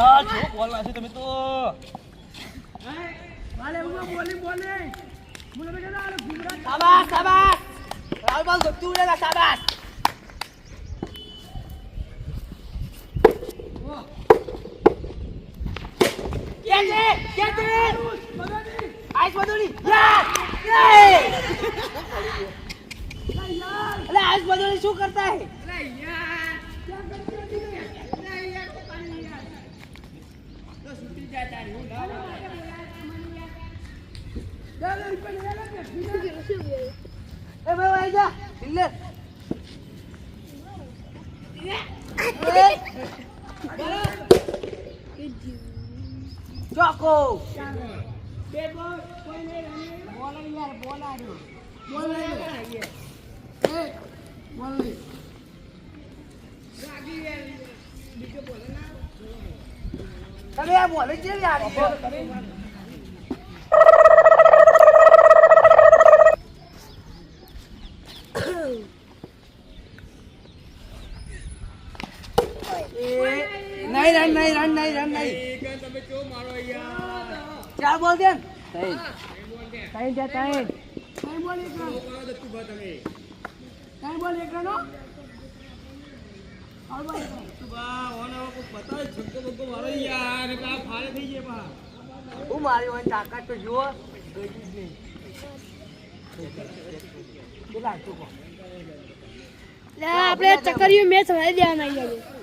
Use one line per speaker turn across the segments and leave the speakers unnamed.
યાર જો બોલ નાખી તમે તો.
વાલે લેબુબા બોલિંગ બોલિંગ મુલે બેટા ના ગુજરાત શાબાશ શાબાશ. રાહુલ બાલ ગતું રે શાબાશ. ક્યાં છે? આઈસ બધોની યાર અલે, આઈસ બધોની શું કરતા હે આઈ જા દિલ્લે ચોકો બે બોલ બોલ યાર બોલ આવ્યો બોલ નહીં એ બોલ નહીં તમે આ બોલે છે યાર નહીં રન નહીં રન નહીં. રન નહીં ચાર બોલ દે ત્રણ. છે ત્રણ. ત્રણ બોલ એક રન. ત્રણ બોલ એક રન હો. બોલ મારી હોય તાકાત તો જુઓ. ગઈ જ નહીં હતું કહો?
આપણે ચકરીઓ મેચ હરાઈ દેવાના અહીંયા.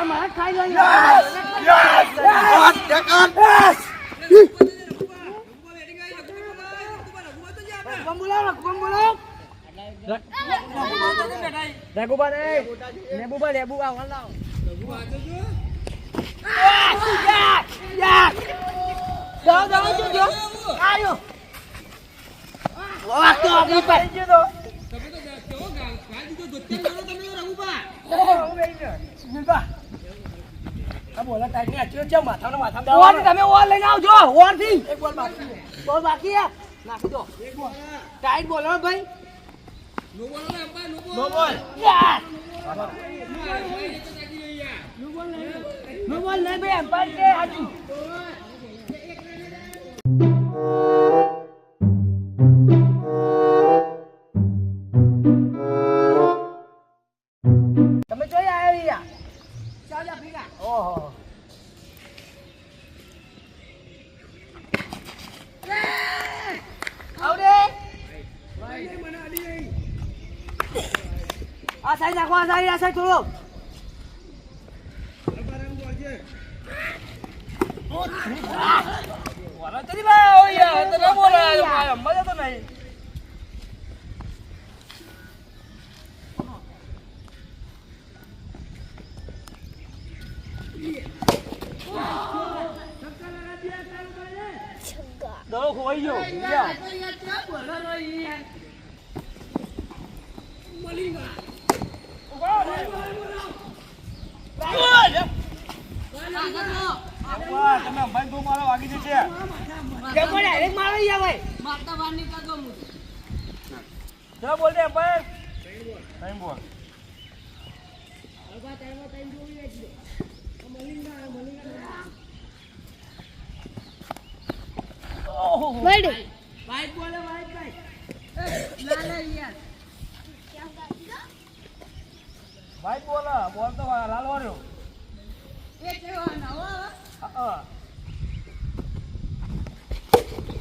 અમારે ખાઈ લો બોલાવો બોલાવો રેગુબા રે લેબુબા લેબુબા વન લાવ યાર યાર જાઓ જાઓ જો જો આયો વાહ તો આપણી ઓર તમે ઓર લઈને આવજો ઓરથી એક બોલ બાકી બોલ બાકી હે. નાખી દો. ટાઈટ બોલો હો ભાઈ. નો બોલ. યાર. નો બોલ નહીં ભાઈ કે. આ સાઈડ નાખો આ સાઈડ આ સાઈડ થોડો દડો ખોવાઈ ગયો લ્યો.
વાહ,
ભાઈ?
ચલો બોલ દે અંબાઈ ત્રણ બોલ
ભાઈ.
બોલ બોલ તો લાલ વાળ્યો હા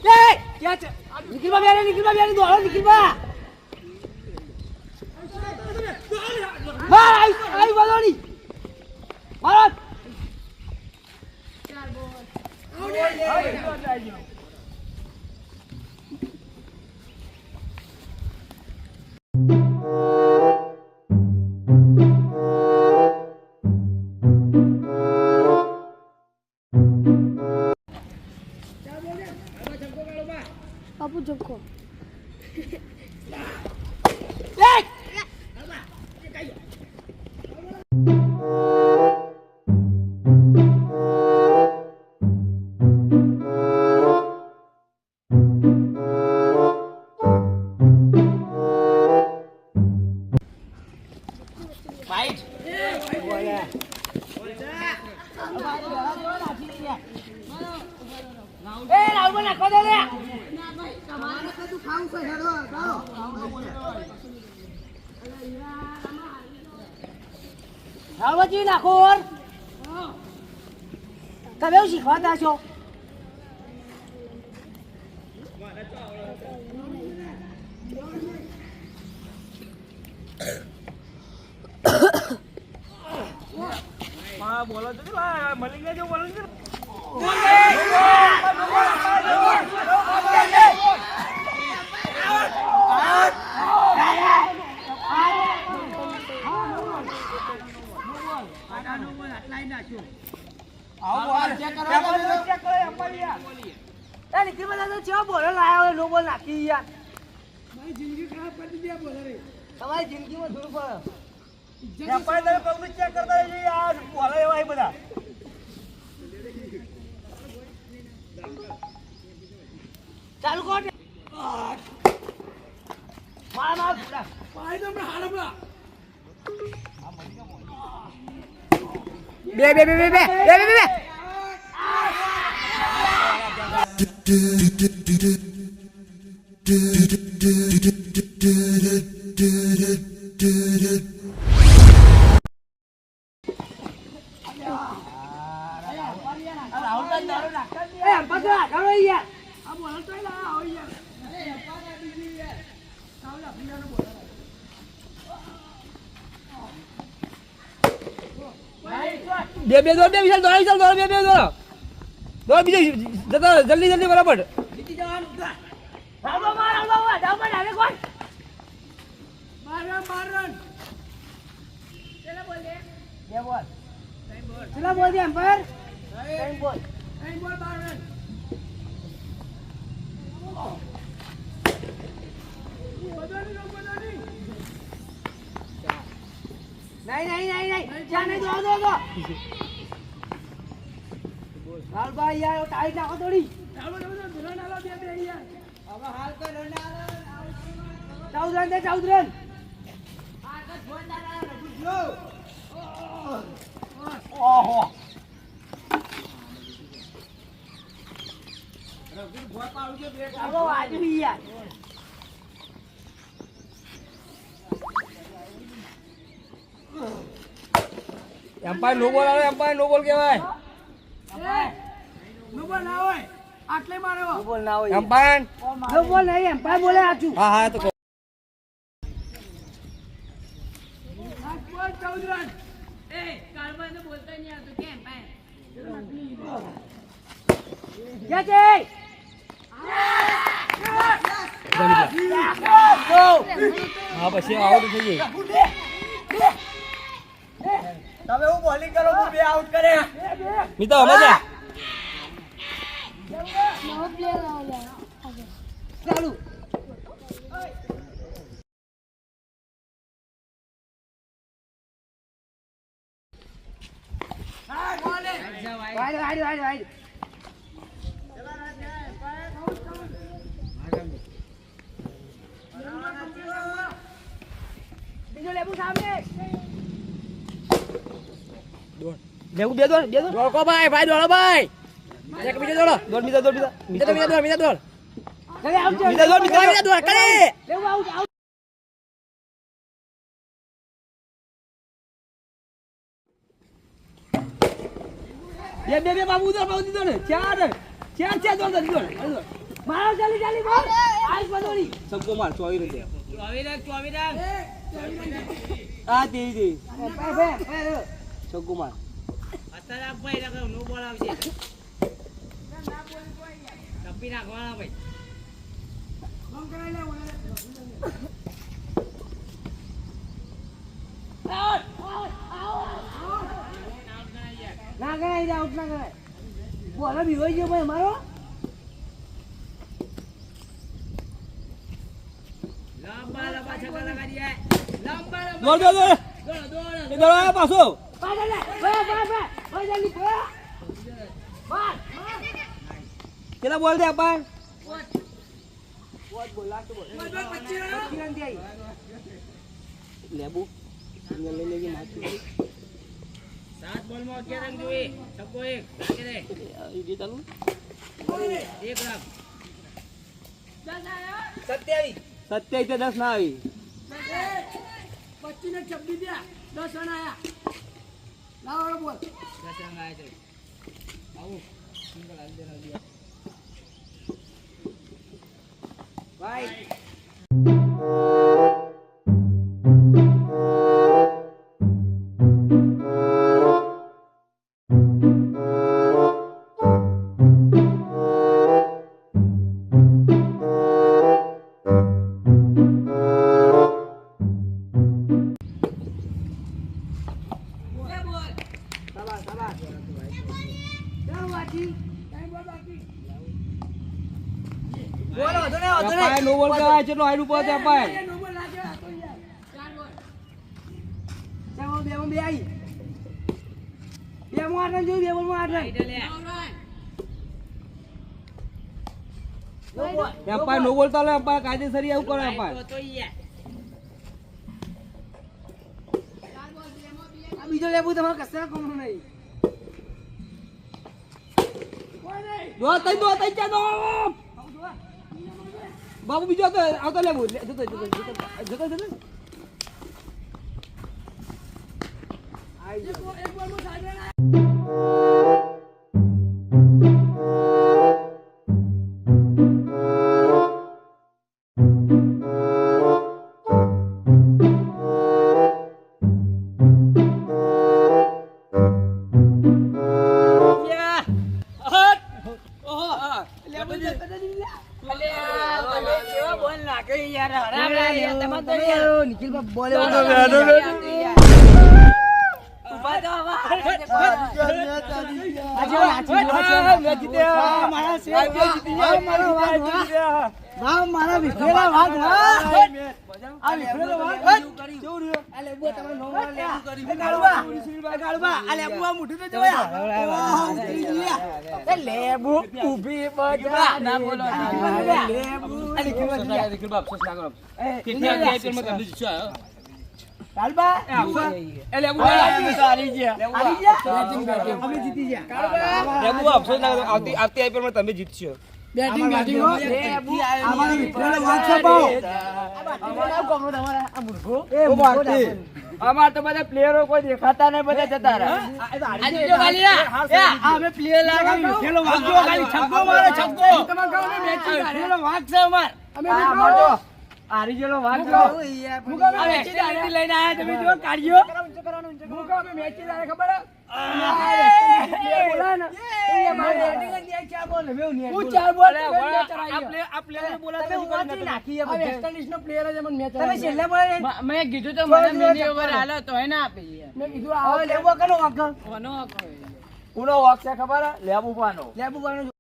એ, ક્યાં છે? નિખિલભા બેરે, દોડો. હા, તમારે કદું ખાવું છે હેડો રાવજી નાખોર તમે એવું શીખવાતા છો?
હા બોલો છો મળી ગયા છો બોલો છો
Bê
bê bê bê bê bê bê bê. Hãy subscribe cho kênh
Ghiền Mì Gõ Để không bỏ
lỡ những video hấp dẫn
બે બે
દોડ બે વિશાલ દોડ વિશાલ દોડ બે બે દોડ. દોડ બીજો જતા જલ્દી જલ્દી બરાબર.
રામો માર રામો માર રામો માર કોણ?
બાર રન બાર રન
બે. બોલ. ચલા બોલ. દે એમ્પાયર ત્રણ બોલ.
ત્રણ બોલ બાર રન બધાની રન
નહીં નહીં નહીં નહીં ચા નહીં દો દો દો લાલભાઈ યાર ટાઈટ નાખો થોડી ચૌદ રન દે ચૌદ રન
ઓહો
રવિ ભોપાલ કે બ્રેક આવો આજુ યાર
એમ્પાયર નો બોલ આવે એમ્પાયર નો બોલ કહેવાય.
નો બોલ ના હોય આટલે મારે નો
બોલ ના હોય.
એમ્પાયર
નો બોલ નહીં એમ્પાયર બોલે આચું
હા હા તો હા પછી આઉટ થઈ જાય
તમે હું બોલિંગ કરો હું બે આઉટ કરે.
મિતા અમે જા.
નવો પ્લેયર આવો
ચાલુ. વાઈડ વાઈડ વાઈડ વાઈડ બીજો લેબુ સામે
લેવું બે દોડ બે દોડ દોડ કો ભાઈ ભાઈ દોડો ભાઈ. એક બીજો દોડો. દોડ બીજો દોડ બીજો. બીજો બીજો દોડ બીજો દોડ.
આઉટ છે
બીજો દોડ બીજો બીજો દોડ કરે.
આઉટ આઉટ
બે બે બે બાબુ દોડ બાબુ દીધો ને. ચાર ચાર ચાર દોડ દોડ દોડ
મારો ચાલી ચાલી બોલ. આઈસ બદોડી
સબકો માર ચોવી રૂપિયા આ દે દે
બે
તરફ ભાઈ લગાવ
ના કરાય આઉટ ના કરાય. બોલો બીવાઈ ગયો ભાઈ મારો
લંબા લંબા
છકા લગાડી લંબા લંબા દોડ દોડ દોડ દોડ પાછો.
કેટલા બોલ દે આપા લેબુ. લઈ લેજે માથું.
સાત બોલમાં અગિયાર રન જોઈએ છક્કો એક
જે ચાલુ
એક રન
સત્યાવીસ સત્યાવીસ દસ ના આવી.
પચીસ ને છબ્બીસ દસ રન આયા લાવો બોલ
રન આવ્યા છે આવું સિંગલ હાલ દેના દિયા
ચાલો
અપાય નો બોલ કરાય છે અપાય
બે બે આવી. માં બે.
અપાય નો અપાય કાયદેસર કરે અપાય
બીજો લેવું તમારે કશા કોમનું નહીં.
દો તઈ દો તઈ ચા દો બાબુ બીજો તો આવતો લેવું જતો જતો જતો જતો જતો
નિખિલભાઈ બોલે મારા વિખરેલા વાઘ, આ વિખરેલો વાત કેવું આ લેબુ તમારે નો લેબુ કરી. ગાળુબા, ગાળુબા, આ લેબુ આ મોઢું તો જોયા. ઉતરી ગયા. એ લેબુ ઊભી બજા.
ના બોલો, ના
બોલો. લેબુ. આ નિખિલભાઈ જોયા. ગાળુબા, એ આપવા.
એ લેબુ
હારી ગયા? અમે જીતી ગયા.
લેબુ અફસોસ ના કરો. આવતી આવતી આઈપીએલમાં તમે જીતશો
બેટિંગ બેટિંગ અમારો
અમાર તો બધા પ્લેયરો કોઈ દેખાતા નહીં બધા જતા
અમે પ્લેયર લાગે, છગ્ગો મારે, છગ્ગો. છે આ જેલો વાત કરો.
હું
વેસ્ટ
મેચ જ
લઈને આયા તમે જો કાઢ્યો.
હું કહું મેચ જ ખબર
મેં કીધું તો
મને
મને ઓવર હાલો તો એને આપી
મેં કીધું
હવે લેવો કનો વાંક
કોનો
ઉનો વાંક છે ખબર? લેબુ પાનો લેબુ પાનો